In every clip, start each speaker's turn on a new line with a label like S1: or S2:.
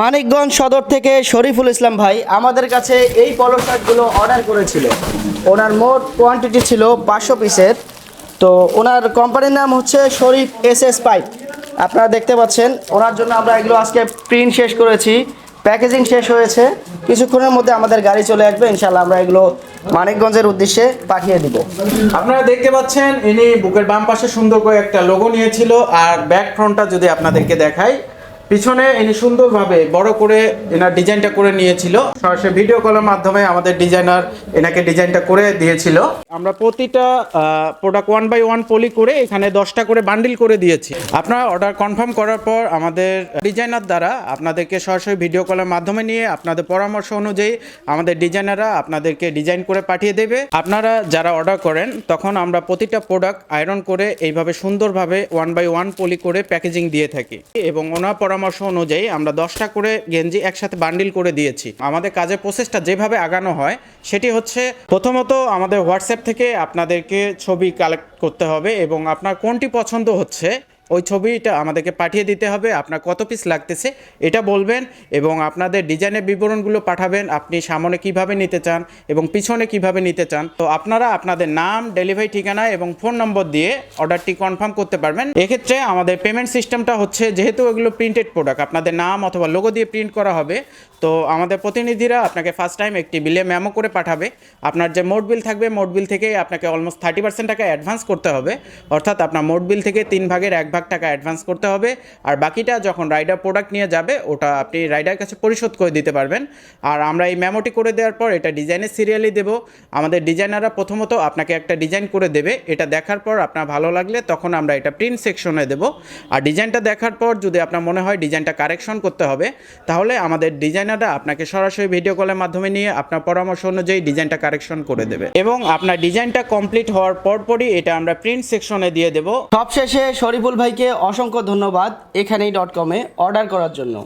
S1: মানিকগঞ্জ সদর থেকে শরীফুল ইসলাম ভাই আমাদের কাছে এই পলো শার্টগুলো অর্ডার করেছিল ওনার মোট কোয়ান্টিটি ছিল পাঁচশো পিসের। তো ওনার কোম্পানির নাম হচ্ছে শরীফ এস এস পাইপ। আপনারা দেখতে পাচ্ছেন, ওনার জন্য আমরা এগুলো আজকে প্রিন্ট শেষ করেছি প্যাকেজিং শেষ হয়েছে। কিছুক্ষণের মধ্যে আমাদের গাড়ি চলে আসবে ইনশাল্লাহ আমরা এগুলো মানিকগঞ্জের উদ্দেশ্যে পাঠিয়ে দিব।
S2: আপনারা দেখতে পাচ্ছেন, ইনি বুকের বাম পাশে সুন্দর করে একটা লোগো নিয়েছিল, আর ব্যাক ফ্রন্টটা যদি আপনাদেরকে দেখাই পিছনে ইনি সুন্দরভাবে বড় করে এনার ডিজাইনটা করে নিয়েছিল। সরাসরি ভিডিও কলের মাধ্যমে আমাদের ডিজাইনার এনাকে ডিজাইনটা করে দিয়েছিল। আমরা প্রতিটা product one by one poly করে এখানে দশটা করে বান্ডিল করে দিয়েছি। আপনারা অর্ডার কনফার্ম করার পর আমাদের ডিজাইনার দ্বারা আপনাদেরকে সরাসরি ভিডিও কলের মাধ্যমে নিয়ে আপনাদের পরামর্শ অনুযায়ী আমাদের ডিজাইনাররা আপনাদেরকে ডিজাইন করে পাঠিয়ে দেবে। আপনারা যারা অর্ডার করেন, তখন আমরা প্রতিটা প্রোডাক্ট আয়রন করে এইভাবে সুন্দরভাবে ওয়ান বাই ওয়ান পলি করে প্যাকেজিং দিয়ে থাকি। এবং ওনার পরামর্শ অনুযায়ী আমরা দশটা করে গেঞ্জি একসাথে বান্ডিল করে দিয়েছি। আমাদের কাজের প্রসেসটা যেভাবে আগানো হয়, সেটি হচ্ছে প্রথমত আমাদের হোয়াটসঅ্যাপ থেকে আপনাদেরকে ছবি কালেক্ট করতে হবে এবং আপনার কোনটি পছন্দ হচ্ছে ওই ছবিটা আমাদেরকে পাঠিয়ে দিতে হবে, আপনার কত পিস লাগতেছে এটা বলবেন এবং আপনাদের ডিজাইনের বিবরণগুলো পাঠাবেন, আপনি সামনে কীভাবে নিতে চান এবং পিছনে কীভাবে নিতে চান। তো আপনারা আপনাদের নাম ডেলিভারি ঠিকানা এবং ফোন নম্বর দিয়ে অর্ডারটি কনফার্ম করতে পারবেন। এক্ষেত্রে আমাদের পেমেন্ট সিস্টেমটা হচ্ছে, যেহেতু এগুলো প্রিন্টেড প্রোডাক্ট আপনাদের নাম অথবা লোগো দিয়ে প্রিন্ট করা হবে, তো আমাদের প্রতিনিধিরা আপনাকে ফার্স্ট টাইম একটি বিলে মেমো করে পাঠাবে। আপনার যে মোট বিল থাকবে, মোট বিল থেকে আপনাকে অলমোস্ট থার্টি পার্সেন্ট টাকা অ্যাডভান্স করতে হবে, অর্থাৎ আপনার মোট বিল থেকে তিন ভাগের এক ভাগ টাকা অ্যাডভান্স করতে হবে। আর বাকিটা যখন রাইডার প্রোডাক্ট নিয়ে যাবে, ওটা আপনি রাইডার কাছে পরিশোধ করে দিতে পারবেন। আর আমরা এই মেমোটি করে দেওয়ার পর এটা ডিজাইনের সিরিয়ালি দেব। আমাদের ডিজাইনাররা প্রথমত আপনাকে একটা ডিজাইন করে দেবে। এটা দেখার পর আপনার ভালো লাগলে তখন আমরা এটা প্রিন্ট সেকশনে দেব। আর ডিজাইনটা দেখার পর যদি আপনার মনে হয় ডিজাইনটা কারেকশন করতে হবে, তাহলে আমাদের ডিজাইনাররা আপনাকে সরাসরি ভিডিও কলের মাধ্যমে নিয়ে আপনার পরামর্শ অনুযায়ী ডিজাইনটা কারেকশন করে দেবে। এবং আপনার ডিজাইনটা কমপ্লিট হওয়ার পরপরই এটা আমরা প্রিন্ট সেকশনে দিয়ে দেবো।
S1: সবশেষে শরীফুল ভাইকে অসংখ্য ধন্যবাদ এখানেই ডট কমে অর্ডার করার জন্য।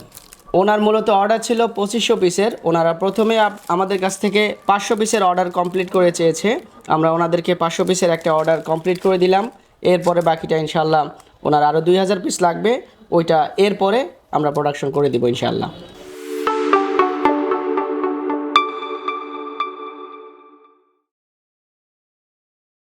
S1: ওনার মূলত অর্ডার ছিল পঁচিশশো পিসের। ওনারা প্রথমে আমাদের কাছ থেকে পাঁচশো পিসের অর্ডার কমপ্লিট করে চেয়েছে। আমরা ওনাদেরকে পাঁচশো পিসের একটা অর্ডার কমপ্লিট করে দিলাম। এরপরে বাকিটা ইনশাল্লাহ ওনার আরও দুই হাজার পিস লাগবে। ওইটা এরপরে আমরা প্রোডাকশন করে দিব ইনশাল্লাহ